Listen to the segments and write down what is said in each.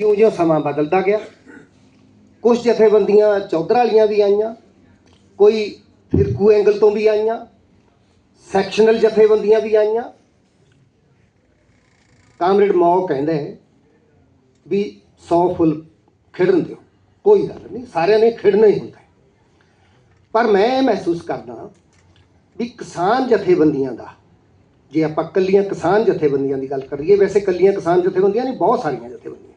ਜਿਉਂ-ਜਿਉਂ ਸਮਾਂ ਬਦਲਦਾ ਗਿਆ? ਕੁਝ ਜਥੇਬੰਦੀਆਂ ਚੌਧਰ ਵਾਲੀਆਂ ਵੀ ਆਈਆਂ, ਕੋਈ ਫਿਰਕੂ ਐਂਗਲ ਤੋਂ ਵੀ ਆਈਆਂ ਸੈਕਸ਼ਨਲ ਜਥੇਬੰਦੀਆਂ ਵੀ ਆਈਆਂ। ਕਾਮਰੇਡ ਮੌ ਕਹਿੰਦੇ ਵੀ 100 ਫੁੱਲ ਖਿੜਨ ਦਿਓ, ਕੋਈ ਗੱਲ ਨਹੀਂ, ਸਾਰਿਆਂ ਨੇ ਖਿੜਨਾ ਹੀ ਹੁੰਦਾ ਪਰ ਮੈਂ ਇਹ ਮਹਿਸੂਸ ਕਰਦਾ ਵੀ ਕਿਸਾਨ ਜਥੇਬੰਦੀਆਂ ਦਾ, ਜੇ ਆਪਾਂ ਕੱਲੀਆਂ ਕਿਸਾਨ ਜਥੇਬੰਦੀਆਂ ਦੀ ਗੱਲ ਕਰੀਏ, ਵੈਸੇ ਕੱਲੀਆਂ ਕਿਸਾਨ ਜਥੇਬੰਦੀਆਂ ਨਹੀਂ, ਬਹੁਤ ਸਾਰੀਆਂ ਜਥੇਬੰਦੀਆਂ।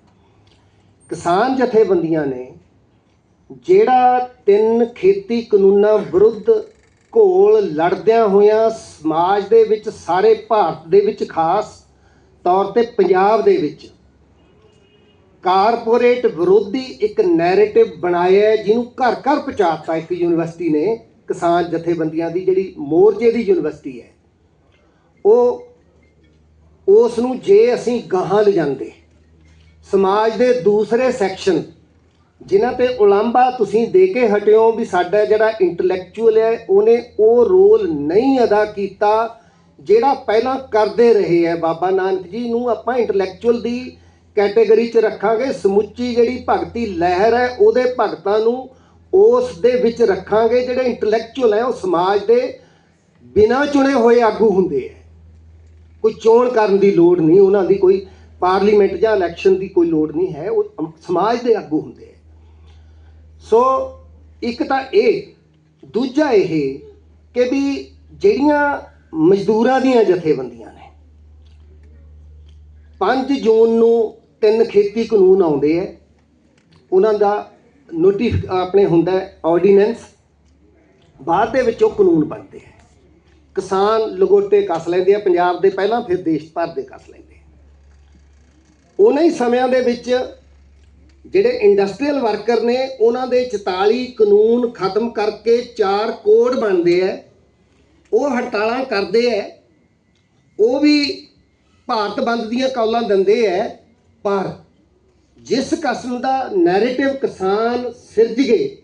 ਕਿਸਾਨ ਜਥੇਬੰਦੀਆਂ ਨੇ ਜਿਹੜਾ ਤਿੰਨ ਖੇਤੀ ਕਾਨੂੰਨਾਂ ਵਿਰੁੱਧ ਘੋਲ ਲੜਦਿਆਂ ਹੋਇਆਂ ਸਮਾਜ ਦੇ ਵਿੱਚ ਸਾਰੇ ਭਾਰਤ ਦੇ ਵਿੱਚ ਖਾਸ ਤੌਰ ਤੇ ਪੰਜਾਬ ਦੇ ਵਿੱਚ ਕਾਰਪੋਰੇਟ ਵਿਰੋਧੀ ਇੱਕ ਨੈਰੇਟਿਵ ਬਣਾਇਆ ਹੈ, ਜਿਹਨੂੰ ਘਰ ਘਰ ਪਹੁੰਚਾਤਾ ਇੱਕ ਯੂਨੀਵਰਸਿਟੀ ਨੇ ਕਿਸਾਨ ਜਥੇਬੰਦੀਆਂ ਦੀ ਜਿਹੜੀ ਮੋਰਚੇ ਦੀ ਯੂਨੀਵਰਸਿਟੀ ਹੈ। ਉਹ ਉਸ ਨੂੰ ਜੇ ਅਸੀਂ ਗਾਹਾਂ ਲਿਜਾਂਦੇ ਸਮਾਜ ਦੇ ਦੂਸਰੇ ਸੈਕਸ਼ਨ ਜਿਨ੍ਹਾਂ ਤੇ ਉਲਾਂਭਾ ਤੁਸੀਂ ਦੇ ਕੇ ਹਟਿਓ ਵੀ ਸਾਡਾ ਜਿਹੜਾ ਇੰਟੈਲੈਕਚੁਅਲ ਹੈ, ਉਹਨੇ ਉਹ ਰੋਲ ਨਹੀਂ ਅਦਾ ਕੀਤਾ ਜਿਹੜਾ ਪਹਿਲਾਂ ਕਰਦੇ ਰਹੇ ਹੈ। ਬਾਬਾ ਨਾਨਕ ਜੀ ਨੂੰ ਆਪਾਂ ਇੰਟੈਲੈਕਚੁਅਲ ਦੀ ਕੈਟਾਗਰੀ 'ਚ ਰੱਖਾਂਗੇ, ਸਮੁੱਚੀ ਜਿਹੜੀ ਭਗਤੀ ਲਹਿਰ ਹੈ, ਉਹਦੇ ਭਗਤਾਂ ਨੂੰ ਉਸ ਦੇ ਵਿੱਚ ਰੱਖਾਂਗੇ, ਜਿਹੜੇ ਇੰਟੈਲੈਕਚੁਅਲ ਹੈ, ਉਹ ਸਮਾਜ ਦੇ ਬਿਨਾਂ ਚੁਣੇ ਹੋਏ ਆਗੂ ਹੁੰਦੇ ਹੈ। ਕੋਈ ਚੋਣ ਕਰਨ ਦੀ ਲੋੜ ਨਹੀਂ, ਉਹਨਾਂ ਦੀ ਕੋਈ ਪਾਰਲੀਮੈਂਟ ਜਾਂ ਇਲੈਕਸ਼ਨ ਦੀ ਕੋਈ ਲੋੜ ਨਹੀਂ ਹੈ, ਉਹ ਸਮਾਜ ਦੇ ਆਗੂ ਹੁੰਦੇ ਹੈ। ਸੋ ਇੱਕ ਤਾਂ ਇਹ, ਦੂਜਾ ਇਹ ਕਿ ਵੀ ਜਿਹੜੀਆਂ ਮਜ਼ਦੂਰਾਂ ਦੀਆਂ ਜਥੇਬੰਦੀਆਂ ਨੇ 5 ਜੂਨ ਨੂੰ ਤਿੰਨ ਖੇਤੀ ਕਾਨੂੰਨ ਆਉਂਦੇ ਹੈ। ਉਹਨਾਂ ਦਾ ਨੋਟਿਫ ਆਪਣੇ ਹੁੰਦਾ ਆਰਡੀਨੈਂਸ ਬਾਅਦ ਦੇ ਵਿੱਚ ਉਹ ਕਾਨੂੰਨ ਬਣਦੇ ਹੈ। ਕਿਸਾਨ ਲਗੋਟੇ ਕੱਸ ਲੈਂਦੇ ਆ, ਪੰਜਾਬ ਦੇ ਪਹਿਲਾਂ ਫਿਰ ਦੇਸ਼ ਭਰ ਦੇ ਕੱਸ ਲੈਂਦੇ ਉਹਨਾਂ ਹੀ ਸਮਿਆਂ ਦੇ ਵਿੱਚ ਜਿਹੜੇ ਇੰਡਸਟਰੀਅਲ ਵਰਕਰ ਨੇ ਉਹਨਾਂ ਦੇ 44 ਕਾਨੂੰਨ ਖਤਮ ਕਰਕੇ ਚਾਰ ਕੋਡ ਬਣਦੇ ਆ ਉਹ ਹੜਤਾਲਾਂ ਕਰਦੇ ਆ ਉਹ ਵੀ ਭਾਰਤ ਬੰਦ ਦੀਆਂ ਕੌਲਾਂ ਦਿੰਦੇ ਆ ਪਰ ਜਿਸ ਕਸਮ ਦਾ ਨੈਰੇਟਿਵ ਕਿਸਾਨ ਸਿਰਜ ਗਏ,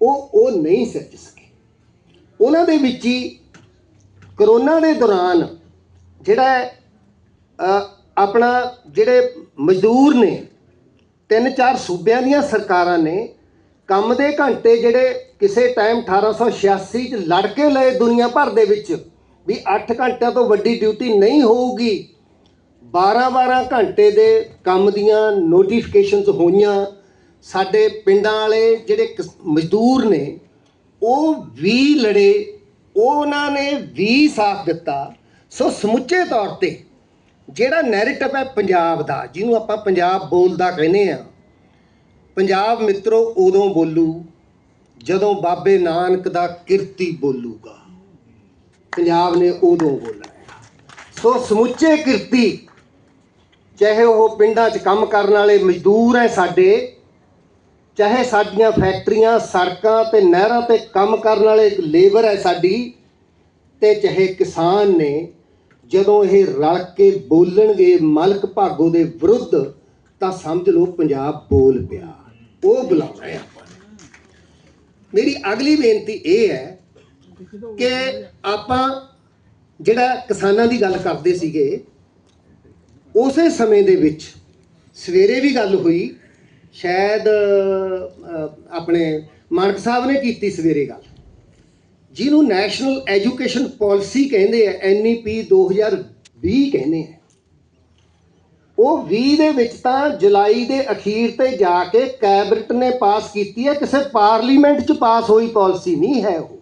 ਉਹ ਉਹ ਨਹੀਂ ਸਿਰਜ ਸਕੇ। ਉਹਨਾਂ ਦੇ ਵਿੱਚ ਹੀ ਕਰੋਨਾ ਦੇ ਦੌਰਾਨ ਜਿਹੜਾ ਆਪਣਾ ਜਿਹੜੇ ਮਜ਼ਦੂਰ ਨੇ ਤਿੰਨ ਚਾਰ ਸੂਬਿਆਂ ਦੀਆਂ ਸਰਕਾਰਾਂ ਨੇ, ਕੰਮ ਦੇ ਘੰਟੇ ਜਿਹੜੇ ਕਿਸੇ ਟਾਈਮ 1886 ਚ ਲੜ ਕੇ ਲਏ ਦੁਨੀਆ ਭਰ ਦੇ ਵਿੱਚ, ਵੀ 8 ਘੰਟਿਆਂ ਤੋਂ ਵੱਡੀ ਡਿਊਟੀ ਨਹੀਂ ਹੋਊਗੀ। 12-12 ਘੰਟੇ ਦੇ ਕੰਮ ਦੀਆਂ ਨੋਟੀਫਿਕੇਸ਼ਨਸ ਹੋਈਆਂ। ਸਾਡੇ ਪਿੰਡਾਂ ਵਾਲੇ ਜਿਹੜੇ ਕਿਸ- ਮਜ਼ਦੂਰ ਨੇ, ਉਹ ਵੀ ਲੜੇ, ਉਹਨਾਂ ਨੇ ਵੀ ਸਾਥ ਦਿੱਤਾ। ਸੋ ਸਮੁੱਚੇ ਤੌਰ ਤੇ ਜਿਹੜਾ ਨੈਰੇਟਿਵ ਹੈ ਪੰਜਾਬ ਦਾ, ਜਿਹਨੂੰ ਆਪਾਂ ਪੰਜਾਬ ਬੋਲਦਾ ਕਹਿੰਦੇ ਆ ਪੰਜਾਬ ਮਿੱਤਰੋ ਉਦੋਂ ਬੋਲੂ ਜਦੋਂ ਬਾਬੇ ਨਾਨਕ ਦਾ ਕਿਰਤੀ ਬੋਲੂਗਾ। ਪੰਜਾਬ ਨੇ ਉਦੋਂ ਬੋਲਣਾ ਸੋ ਸਮੁੱਚੇ ਕਿਰਤੀ, ਚਾਹੇ ਉਹ ਪਿੰਡਾਂ 'ਚ ਕੰਮ ਕਰਨ ਵਾਲੇ ਮਜ਼ਦੂਰ ਹੈ ਸਾਡੇ, ਚਾਹੇ ਸਾਡੀਆਂ ਫੈਕਟਰੀਆਂ, ਸੜਕਾਂ ਤੇ ਨਹਿਰਾਂ ਤੇ ਕੰਮ ਕਰਨ ਵਾਲੇ ਲੇਬਰ ਹੈ ਸਾਡੀ, ਤੇ ਚਾਹੇ ਕਿਸਾਨ ਨੇ ਜਦੋਂ ਇਹ ਰਲ ਕੇ ਬੋਲਣਗੇ ਮਲਕ ਭਾਗੋ ਦੇ ਵਿਰੁੱਧ, ਤਾਂ ਸਮਝ ਲਓ ਪੰਜਾਬ ਬੋਲ ਪਿਆ। ਉਹ ਬੁਲਾਉਣਾ ਹੈ ਆਪਾਂ ਮੇਰੀ ਅਗਲੀ ਬੇਨਤੀ ਇਹ ਹੈ ਕਿ ਆਪਾਂ ਜਿਹੜਾ ਕਿਸਾਨਾਂ ਦੀ ਗੱਲ ਕਰਦੇ ਸੀਗੇ, ਉਸੇ ਸਮੇਂ ਦੇ ਵਿੱਚ ਸਵੇਰੇ ਵੀ ਗੱਲ ਹੋਈ। ਸ਼ਾਇਦ ਆਪਣੇ ਮਾਨਕ ਸਾਹਿਬ ਨੇ ਕੀਤੀ ਸਵੇਰੇ ਗੱਲ। ਜਿਹਨੂੰ ਨੈਸ਼ਨਲ ਐਜੂਕੇਸ਼ਨ ਪਾਲਿਸੀ ਕਹਿੰਦੇ ਆ ਐਨਈਪੀ 2020 ਕਹਿੰਦੇ ਆ। ਉਹ 20 ਦੇ ਵਿੱਚ ਤਾਂ ਜੁਲਾਈ ਦੇ ਅਖੀਰ ਤੇ ਜਾ ਕੇ ਕੈਬਨਿਟ ਨੇ ਪਾਸ ਕੀਤੀ ਹੈ, ਕਿਸੇ ਪਾਰਲੀਮੈਂਟ 'ਚ ਪਾਸ ਹੋਈ ਪਾਲਿਸੀ ਨਹੀਂ ਹੈ ਉਹ।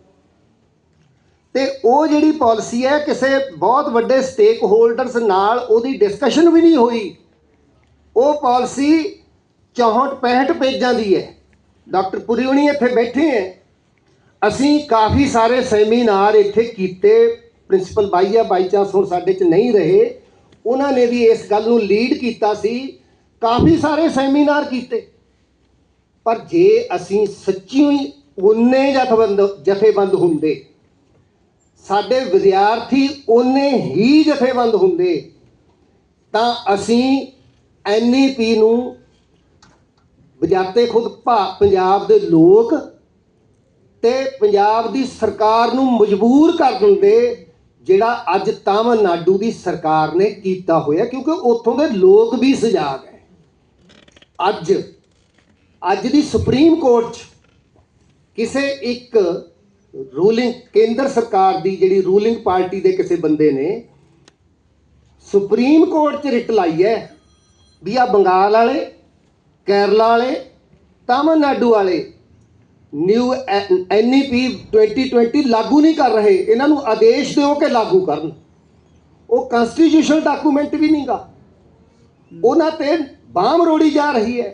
ਤੇ ਉਹ ਜਿਹੜੀ ਪਾਲਿਸੀ ਹੈ, ਕਿਸੇ ਬਹੁਤ ਵੱਡੇ ਸਟੇਕ ਹੋਲਡਰਸ ਨਾਲ ਉਹਦੀ ਡਿਸਕਸ਼ਨ ਵੀ ਨਹੀਂ ਹੋਈ। ਉਹ ਪਾਲਿਸੀ 64 65 ਪੇਜਾਂ ਦੀ ਹੈ। ਡਾਕਟਰ ਪੁਰੀ ਹੁਣੀ ਇੱਥੇ ਬੈਠੇ ਹੈ। ਅਸੀਂ ਕਾਫੀ ਸਾਰੇ ਸੈਮੀਨਾਰ ਇੱਥੇ ਕੀਤੇ, ਪ੍ਰਿੰਸੀਪਲ ਬਾਈਆ ਬਾਈ ਚਾਂਸ ਹੁਣ ਸਾਡੇ 'ਚ ਨਹੀਂ ਰਹੇ। ਉਹਨਾਂ ਨੇ ਵੀ ਇਸ ਗੱਲ ਨੂੰ ਲੀਡ ਕੀਤਾ ਸੀ। ਕਾਫੀ ਸਾਰੇ ਸੈਮੀਨਾਰ ਕੀਤੇ। ਪਰ ਜੇ ਅਸੀਂ ਸੱਚੀ ਹੀ ਉਨੇ ਜਥੇਬੰਦ ਜਥੇਬੰਦ ਹੁੰਦੇ, ਸਾਡੇ ਵਿਦਿਆਰਥੀ ਉਨੇ ਹੀ ਜਥੇਬੰਦ ਹੁੰਦੇ, ਤਾਂ ਅਸੀਂ ਐਨਈਪੀ ਨੂੰ ਵਜਾਤੇ ਖੁਦ ਭਾ, ਪੰਜਾਬ ਦੇ ਲੋਕ ਤੇ ਪੰਜਾਬ ਦੀ ਸਰਕਾਰ ਨੂੰ ਮਜਬੂਰ ਕਰ ਦਿੰਦੇ ਜਿਹੜਾ ਅੱਜ ਤਾਮਿਲਨਾਡੂ ਦੀ ਸਰਕਾਰ ਨੇ ਕੀਤਾ ਹੋਇਆ, ਕਿਉਂਕਿ ਉੱਥੋਂ ਦੇ ਲੋਕ ਵੀ ਸਜਾਗ ਹੈ। ਅੱਜ ਅੱਜ ਦੀ ਸੁਪਰੀਮ ਕੋਰਟ 'ਚ ਕਿਸੇ ਇੱਕ ਰੂਲਿੰਗ, ਕੇਂਦਰ ਸਰਕਾਰ ਦੀ ਜਿਹੜੀ ਰੂਲਿੰਗ ਪਾਰਟੀ ਦੇ ਕਿਸੇ ਬੰਦੇ ਨੇ ਸੁਪਰੀਮ ਕੋਰਟ 'ਚ ਰਿਟ ਲਾਈ ਹੈ ਵੀ ਆ ਬੰਗਾਲ ਵਾਲੇ, ਕੇਰਲਾ ਵਾਲੇ ਤਾਮਿਲਨਾਡੂ ਵਾਲੇ ਨਿਊ ਐਨਈਪੀ 2020 ਲਾਗੂ ਨਹੀਂ ਕਰ ਰਹੇ। ਇਹਨਾਂ ਨੂੰ ਆਦੇਸ਼ ਦਿਓ ਕਿ ਲਾਗੂ ਕਰਨ। ਉਹ ਕਨਸਟੀਟਿਊਸ਼ਨਲ ਡਾਕੂਮੈਂਟ ਵੀ ਨਹੀਂਗਾ ਉਹਨਾਂ ਤੇ ਬਾਮ ਰੋੜੀ ਜਾ ਰਹੀ ਹੈ।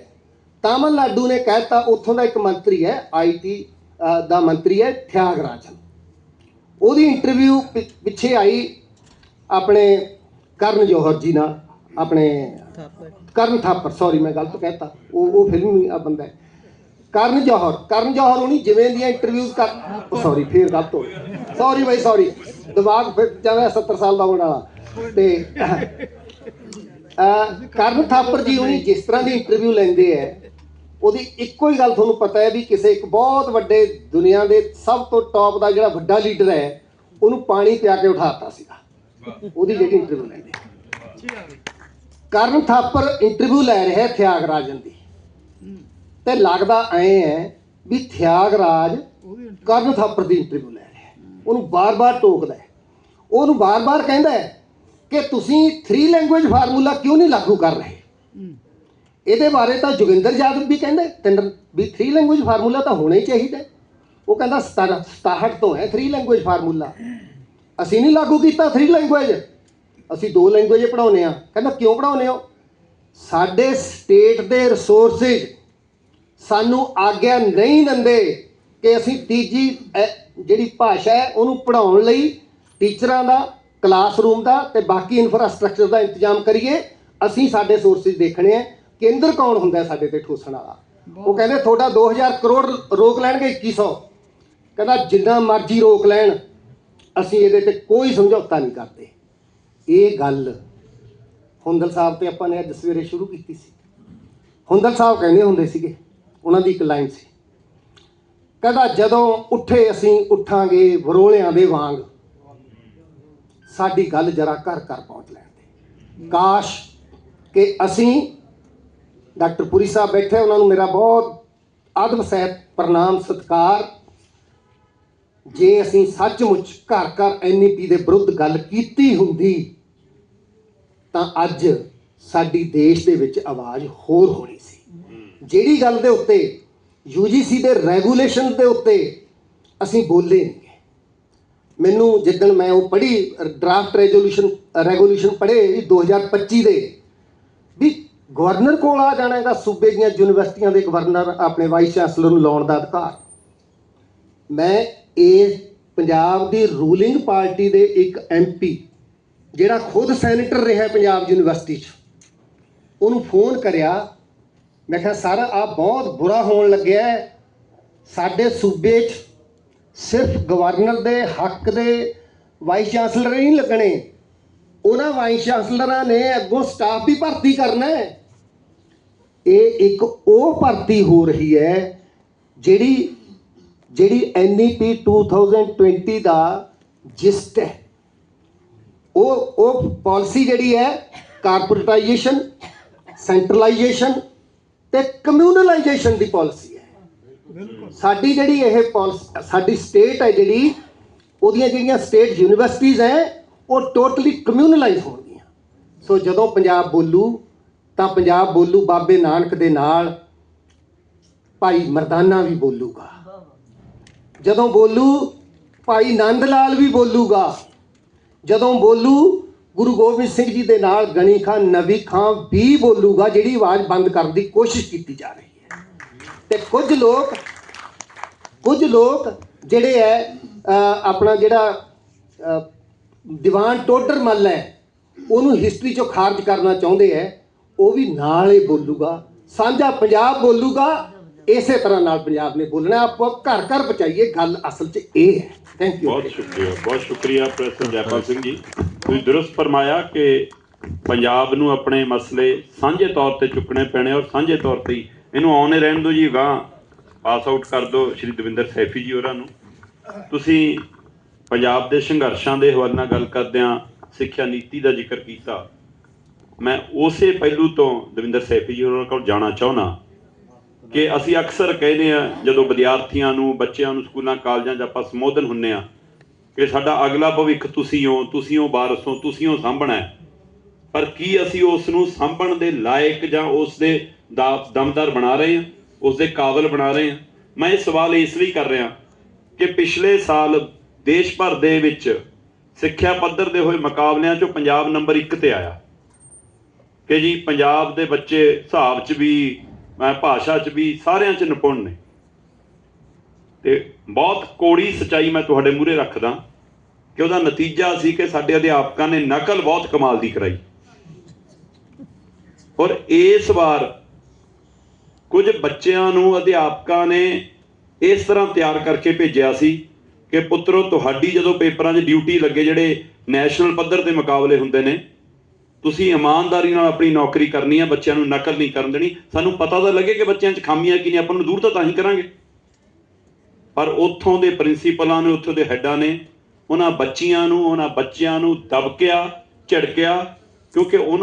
ਤਾਮਿਲਨਾਡੂ ਨੇ ਕਹਿਤਾ ਉੱਥੋਂ ਦਾ ਇੱਕ ਮੰਤਰੀ ਹੈ ਆਈਟੀ ਦਾ ਮੰਤਰੀ ਹੈ ਥਿਆਗਰਾਜਨ। ਉਹਦੀ ਇੰਟਰਵਿਊ ਪਿੱਛੇ ਆਈ ਆਪਣੇ ਕਰਨ ਜੋਹਰ ਜੀ ਨਾਲ ਆਪਣੇ ਕਰਨ ਥਾਪਰ ਸੌਰੀ ਮੈਂ ਗਲਤ ਕਹਿਤਾ। ਉਹ ਉਹ ਫਿਲਮੀ ਆ ਬੰਦਾ ਹੈ। ਕਰਨ ਜੋਹਰ ਕਰਨ ਜੋਹਰ ਉਹਨੀ ਜਿਵੇਂ ਦੀਆਂ ਇੰਟਰਵਿਊਜ਼ ਕਰ ਸੌਰੀ ਫੇਰ ਗਲਤ ਹੋ ਗਿਆ। ਸੌਰੀ ਬਾਈ ਸੌਰੀ ਦਿਮਾਗ ਫਿਰ ਜਿਵੇਂ 70 ਸਾਲ ਦਾ ਹੋਣ ਵਾਲਾ। ਤੇ ਕਰਨ ਥਾਪਰ ਜੀ ਉਹਨੀ ਜਿਸ ਤਰ੍ਹਾਂ ਦੀ ਇੰਟਰਵਿਊ ਲੈਂਦੇ ਐ ਉਹਦੀ ਇੱਕੋ ਹੀ ਗੱਲ ਤੁਹਾਨੂੰ ਪਤਾ ਹੈ ਵੀ ਕਿਸੇ ਇੱਕ ਬਹੁਤ ਵੱਡੇ ਦੁਨੀਆ ਦੇ ਸਭ ਤੋਂ ਟੌਪ ਦਾ ਜਿਹੜਾ ਵੱਡਾ ਲੀਡਰ ਹੈ ਉਹਨੂੰ ਪਾਣੀ ਪਿਆ ਕੇ ਉਠਾਤਾ ਸੀਗਾ। ਉਹਦੀ ਜਿਹੜੀ ਇੰਟਰਵਿਊ ਲੈਂਦੇ ਕਰਨ ਥਾਪਰ ਇੰਟਰਵਿਊ ਲੈ ਰਿਹਾ ਥਿਆਗਰਾਜਨ ਦੀ। ਤੇ ਲੱਗਦਾ ਐ ਹੈ ਵੀ ਥਿਆਗਰਾਜ ਕਰਨ ਥਾਪਰ ਦੀ ਇੰਟਰਵਿਊ ਲੈ ਰਿਹਾ ਹੈ। ਉਹਨੂੰ ਬਾਰ-ਬਾਰ ਟੋਕਦਾ ਹੈ। ਉਹਨੂੰ ਬਾਰ-ਬਾਰ ਕਹਿੰਦਾ ਹੈ ਕਿ ਤੁਸੀਂ 3 ਲੈਂਗੁਏਜ ਫਾਰਮੂਲਾ ਕਿਉਂ ਨਹੀਂ ਲਾਗੂ ਕਰ ਰਹੇ? ਇਹਦੇ ਬਾਰੇ ਤਾਂ ਜੋਗਿੰਦਰ ਯਾਦਵ ਵੀ ਕਹਿੰਦੇ ਤਿੰਨ ਵੀ 3 ਲੈਂਗੁਏਜ ਫਾਰਮੂਲਾ ਤਾਂ ਹੋਣਾ ਹੀ ਚਾਹੀਦਾ ਉਹ ਕਹਿੰਦਾ 67 67 ਤੋਂ ਹੈ 3 ਲੈਂਗੁਏਜ ਫਾਰਮੂਲਾ ਅਸੀਂ ਨਹੀਂ ਲਾਗੂ ਕੀਤਾ 3 ਲੈਂਗੁਏਜ ਅਸੀਂ ਦੋ ਲੈਂਗੁਏਜ ਪੜਾਉਨੇ ਆ ਕਹਿੰਦਾ ਕਿਉਂ ਪੜਾਉਨੇ ਹੋ? ਸਾਡੇ ਸਟੇਟ ਦੇ ਰਿਸੋਰਸਸ ਸਾਨੂੰ ਆਗਿਆ ਨਹੀਂ ਦਿੰਦੇ ਕਿ ਅਸੀਂ ਤੀਜੀ ਜਿਹੜੀ ਭਾਸ਼ਾ ਹੈ ਉਹਨੂੰ ਪੜਾਉਣ ਲਈ ਟੀਚਰਾਂ ਦਾ ਕਲਾਸਰੂਮ ਦਾ ਤੇ ਬਾਕੀ ਇਨਫਰਾਸਟ੍ਰਕਚਰ ਦਾ ਇੰਤਜ਼ਾਮ ਕਰੀਏ। ਅਸੀਂ ਸਾਡੇ ਸੋਰਸਿਸ ਦੇਖਣੇ ਆ ਕੇਂਦਰ ਕੌਣ ਹੁੰਦਾ ਸਾਡੇ ਤੇ ਠੋਸਣ ਵਾਲਾ? ਉਹ ਕਹਿੰਦੇ ਤੁਹਾਡਾ 2000 ਕਰੋੜ ਰੋਕ ਲੈਣਗੇ 2100 ਕਹਿੰਦਾ ਜਿੰਨਾ ਮਰਜ਼ੀ ਰੋਕ ਲੈਣ ਅਸੀਂ ਇਹਦੇ ਤੇ ਕੋਈ ਸਮਝੌਤਾ ਨਹੀਂ ਕਰਦੇ। ਇਹ ਗੱਲ ਹੁੰਦਲ ਸਾਹਿਬ ਤੇ ਆਪਾਂ ਨੇ ਅੱਜ ਸਵੇਰੇ ਸ਼ੁਰੂ ਕੀਤੀ ਸੀ। ਹੁੰਦਲ ਸਾਹਿਬ ਕਹਿੰਦੇ ਹੁੰਦੇ ਸੀਗੇ ਉਹਨਾਂ ਦੀ ਇੱਕ ਲਾਈਨ ਸੀ। ਕਹਿੰਦਾ, ਜਦੋਂ ਉੱਠੇ ਅਸੀਂ ਉੱਠਾਂਗੇ ਵਰੋਲਿਆਂ ਦੇ ਵਾਂਗ, ਸਾਡੀ ਗੱਲ ਜਰਾ ਘਰ ਘਰ ਪਹੁੰਚ ਲੈਣ ਦੇ। ਕਾਸ਼ ਕਿ ਅਸੀਂ ਡਾਕਟਰ ਪੁਰੀ ਸਾਹਿਬ ਬੈਠੇ, ਉਹਨਾਂ ਨੂੰ ਮੇਰਾ ਬਹੁਤ ਆਦਬ ਸਹਿਤ ਪ੍ਰਣਾਮ ਸਤਿਕਾਰ। ਜੇ ਅਸੀਂ ਸੱਚਮੁੱਚ ਘਰ ਘਰ ਐਨਈਪੀ ਦੇ ਵਿਰੁੱਧ ਗੱਲ ਕੀਤੀ ਹੁੰਦੀ, ਤਾਂ ਅੱਜ ਸਾਡੀ ਦੇਸ਼ ਦੇ ਵਿੱਚ ਆਵਾਜ਼ ਹੋਰ ਹੋਣੀ ਸੀ। ਜਿਹੜੀ ਗੱਲ ਦੇ ਉੱਤੇ ਯੂਜੀਸੀ ਦੇ ਰੈਗੂਲੇਸ਼ਨ ਦੇ ਉੱਤੇ ਅਸੀਂ ਬੋਲੇ ਨਹੀਂ ਮੈਨੂੰ ਜਿੱਦਣ ਮੈਂ ਉਹ ਪੜ੍ਹੀ ਡਰਾਫਟ ਰੈਜ਼ੋਲੂਸ਼ਨ ਰੈਗੂਲੇਸ਼ਨ ਪੜ੍ਹੇ ਵੀ 2025 ਦੇ, ਵੀ ਗਵਰਨਰ ਕੋਲ ਆ ਜਾਣਾ ਇਹਦਾ ਸੂਬੇ ਦੀਆਂ ਯੂਨੀਵਰਸਿਟੀਆਂ ਦੇ ਗਵਰਨਰ ਆਪਣੇ ਵਾਈਸ ਚਾਂਸਲਰ ਨੂੰ ਲਾਉਣ ਦਾ ਅਧਿਕਾਰ। ਮੈਂ ਇਹ ਪੰਜਾਬ ਦੀ ਰੂਲਿੰਗ ਪਾਰਟੀ ਦੇ ਇੱਕ ਐਮਪੀ ਜਿਹੜਾ ਖੁਦ ਸੈਨੇਟਰ ਰਿਹਾ ਪੰਜਾਬ ਯੂਨੀਵਰਸਿਟੀ 'ਚ। ਉਹਨੂੰ ਫੋਨ ਕਰਿਆ ਮੈਂ ਕਿਹਾ, ਸਰ ਆ ਬਹੁਤ ਬੁਰਾ ਹੋਣ ਲੱਗਿਆ ਸਾਡੇ ਸੂਬੇ 'ਚ ਸਿਰਫ ਗਵਰਨਰ ਦੇ ਹੱਕ ਦੇ ਵਾਈਸ ਚਾਂਸਲਰ ਹੀ ਨਹੀਂ ਲੱਗਣੇ। ਉਹਨਾਂ ਵਾਈਸ ਚਾਂਸਲਰਾਂ ਨੇ ਅੱਗੋਂ ਸਟਾਫ ਵੀ ਭਰਤੀ ਕਰਨਾ ਹੈ। ਇਹ ਇੱਕ ਉਹ ਭਰਤੀ ਹੋ ਰਹੀ ਹੈ ਜਿਹੜੀ ਜਿਹੜੀ ਐਨਈਪੀ 2020 ਦਾ ਜਿਸਟ ਹੈ। ਉਹ ਉਹ ਪਾਲਿਸੀ ਜਿਹੜੀ ਹੈ, ਕਾਰਪੋਰੇਟਾਈਜੇਸ਼ਨ, ਸੈਂਟਰਲਾਈਜੇਸ਼ਨ ਤੇ ਕਮਿਊਨਲਾਈਜੇਸ਼ਨ ਦੀ ਪਾਲਿਸੀ ਹੈ। ਸਾਡੀ ਜਿਹੜੀ ਇਹ ਪਾਲਿਸੀ ਸਾਡੀ ਸਟੇਟ ਹੈ ਜਿਹੜੀ ਉਹਦੀਆਂ ਜਿਹੜੀਆਂ ਸਟੇਟ ਯੂਨੀਵਰਸਿਟੀਆਂ ਹੈ ਉਹ ਟੋਟਲੀ ਕਮਿਊਨਲਾਈਜ਼ ਹੋਣਗੀਆਂ। ਸੋ ਜਦੋਂ ਪੰਜਾਬ ਬੋਲੂ ਤਾਂ ਪੰਜਾਬ ਬੋਲੂ ਬਾਬੇ ਨਾਨਕ ਦੇ ਨਾਲ ਭਾਈ ਮਰਦਾਨਾ ਵੀ ਬੋਲੂਗਾ। ਜਦੋਂ ਬੋਲੂ ਭਾਈ ਨੰਦ ਲਾਲ ਵੀ ਬੋਲੂਗਾ। ਜਦੋਂ ਬੋਲੂ ਗੁਰੂ ਗੋਬਿੰਦ ਸਿੰਘ ਜੀ ਦੇ ਨਾਲ ਗਣੀ ਖਾਂ, ਨਵੀ ਖਾਂ ਵੀ ਬੋਲੂਗਾ, ਜਿਹੜੀ ਆਵਾਜ਼ ਬੰਦ ਕਰਨ ਦੀ ਕੋਸ਼ਿਸ਼ ਕੀਤੀ ਜਾ ਰਹੀ ਹੈ। ਤੇ ਕੁਝ ਲੋਕ ਕੁਝ ਲੋਕ ਜਿਹੜੇ ਹੈ ਆਪਣਾ ਜਿਹੜਾ ਦੀਵਾਨ ਟੋਡਰ ਮੱਲ ਹੈ ਉਹਨੂੰ ਹਿਸਟਰੀ ਚੋਂ ਖਾਰਜ ਕਰਨਾ ਚਾਹੁੰਦੇ ਹੈ ਉਹ ਵੀ ਨਾਲ ਹੀ ਬੋਲੂਗਾ। ਸਾਂਝਾ ਪੰਜਾਬ ਬੋਲੂਗਾ ਇਸੇ ਤਰ੍ਹਾਂ ਨਾਲ ਪੰਜਾਬ ਨੇ ਬੋਲਣਾ ਆਪਾਂ ਘਰ ਘਰ ਪਹੁੰਚਾਈਏ ਗੱਲ ਅਸਲ 'ਚ ਇਹ ਹੈ। ਥੈਂਕ ਯੂ ਬਹੁਤ ਸ਼ੁਕਰੀਆ ਬਹੁਤ ਸ਼ੁਕਰੀਆ ਪ੍ਰੋਫੈਸਰ ਜੈਪਾਲ ਸਿੰਘ ਜੀ। ਤੁਸੀਂ ਦਰੁਸਤ ਫਰਮਾਇਆ ਕਿ ਪੰਜਾਬ ਨੂੰ ਆਪਣੇ ਮਸਲੇ ਸਾਂਝੇ ਤੌਰ ਤੇ ਚੁੱਕਣੇ ਪੈਣੇ ਔਰ ਸਾਂਝੇ ਤੌਰ ਤੇ ਇਹਨੂੰ ਆਉਣੇ ਰਹਿਣ ਦਿਓ ਜੀ ਗਾਂ ਪਾਸ ਆਊਟ ਕਰ ਦਿਓ ਸ਼੍ਰੀ ਦਵਿੰਦਰ ਸੈਫੀ ਜੀ ਹੋਰਾਂ ਨੂੰ। ਤੁਸੀਂ ਪੰਜਾਬ ਦੇ ਸੰਘਰਸ਼ਾਂ ਦੇ ਹਵਾਲੇ ਨਾਲ ਗੱਲ ਕਰਦਿਆਂ ਸਿੱਖਿਆ ਨੀਤੀ ਦਾ ਜ਼ਿਕਰ ਕੀਤਾ। ਮੈਂ ਉਸੇ ਪਹਿਲੂ ਤੋਂ ਦਵਿੰਦਰ ਸੈਫੀ ਜੀ ਹੋਰਾਂ ਕੋਲ ਜਾਣਾ ਚਾਹੁੰਦਾ। ਕਿ ਅਸੀਂ ਅਕਸਰ ਕਹਿੰਦੇ ਆ ਜਦੋਂ ਵਿਦਿਆਰਥੀਆਂ ਨੂੰ, ਬੱਚਿਆਂ ਨੂੰ ਸਕੂਲਾਂ, ਕਾਲਜਾਂ 'ਚ ਆਪਾਂ ਸੰਬੋਧਨ ਹੁੰਨੇ ਆ ਕਿ ਸਾਡਾ ਅਗਲਾ ਭਵਿੱਖ ਤੁਸੀਂ ਹੋ ਤੁਸੀਂ ਹੋ ਵਾਰਸ ਤੁਸੀਂ ਹੋ ਸਾਂਭਣਾ ਹੈ। ਪਰ ਕੀ ਅਸੀਂ ਉਸ ਨੂੰ ਸਾਂਭਣ ਦੇ ਲਾਇਕ ਜਾਂ ਉਸ ਦੇ ਦਾ- ਦਮਦਾਰ ਬਣਾ ਰਹੇ ਹਾਂ, ਉਸ ਦੇ ਕਾਬਿਲ ਬਣਾ ਰਹੇ ਹਾਂ? ਮੈਂ ਇਹ ਸਵਾਲ ਇਸ ਲਈ ਕਰ ਰਿਹਾ ਕਿ ਪਿਛਲੇ ਸਾਲ ਦੇਸ਼ ਭਰ ਦੇ ਵਿੱਚ ਸਿੱਖਿਆ ਪੱਧਰ ਦੇ ਹੋਏ ਮੁਕਾਬਲਿਆਂ 'ਚੋਂ ਪੰਜਾਬ ਨੰਬਰ 1 ਤੇ ਆਇਆ। ਕਿ ਜੀ ਪੰਜਾਬ ਦੇ ਬੱਚੇ ਹਿਸਾਬ 'ਚ ਵੀ ਮੈਂ ਭਾਸ਼ਾ 'ਚ ਵੀ ਸਾਰਿਆਂ 'ਚ ਨਿਪੁੰਨ ਨੇ। ਤੇ ਬਹੁਤ ਕੋੜੀ ਸਚਾਈ ਮੈਂ ਤੁਹਾਡੇ ਮੂਹਰੇ ਰੱਖਦਾ ਕਿ ਉਹਦਾ ਨਤੀਜਾ ਸੀ ਕਿ ਸਾਡੇ ਅਧਿਆਪਕਾਂ ਨੇ ਨਕਲ ਬਹੁਤ ਕਮਾਲ ਦੀ ਕਰਾਈ। ਔਰ ਇਸ ਵਾਰ ਕੁਝ ਬੱਚਿਆਂ ਨੂੰ ਅਧਿਆਪਕਾਂ ਨੇ ਇਸ ਤਰ੍ਹਾਂ ਤਿਆਰ ਕਰਕੇ ਭੇਜਿਆ ਸੀ ਕਿ ਪੁੱਤਰੋ, ਤੁਹਾਡੀ ਜਦੋਂ ਪੇਪਰਾਂ 'ਚ ਡਿਊਟੀ ਲੱਗੇ ਜਿਹੜੇ ਨੈਸ਼ਨਲ ਪੱਧਰ ਤੇ ਮੁਕਾਬਲੇ ਹੁੰਦੇ ਨੇ ਤੁਸੀਂ ਇਮਾਨਦਾਰੀ ਨਾਲ ਆਪਣੀ ਨੌਕਰੀ ਕਰਨੀ ਆ, ਬੱਚਿਆਂ ਨੂੰ ਨਕਲ ਨਹੀਂ ਕਰਨ ਦੇਣੀ। ਸਾਨੂੰ ਪਤਾ ਤਾਂ ਲੱਗੇ ਕਿ ਬੱਚਿਆਂ 'ਚ ਖਾਮੀਆਂ ਕੀ ਨੇ, ਆਪਾਂ ਨੂੰ ਦੂਰ ਤਾਂ ਤਾਂ ਹੀ ਕਰਾਂਗੇ। ਪਰ ਉੱਥੋਂ ਦੇ ਪ੍ਰਿੰਸੀਪਲਾਂ ਨੇ, ਉੱਥੋਂ ਦੇ ਹੈੱਡਾਂ ਨੇ, ਉਹਨਾਂ ਬੱਚੀਆਂ ਨੂੰ, ਉਹਨਾਂ ਬੱਚਿਆਂ ਨੂੰ ਦਬਕਿਆ, ਝਿੜਕਿਆ, ਕਿਉਂਕਿ ਉਹਨਾਂ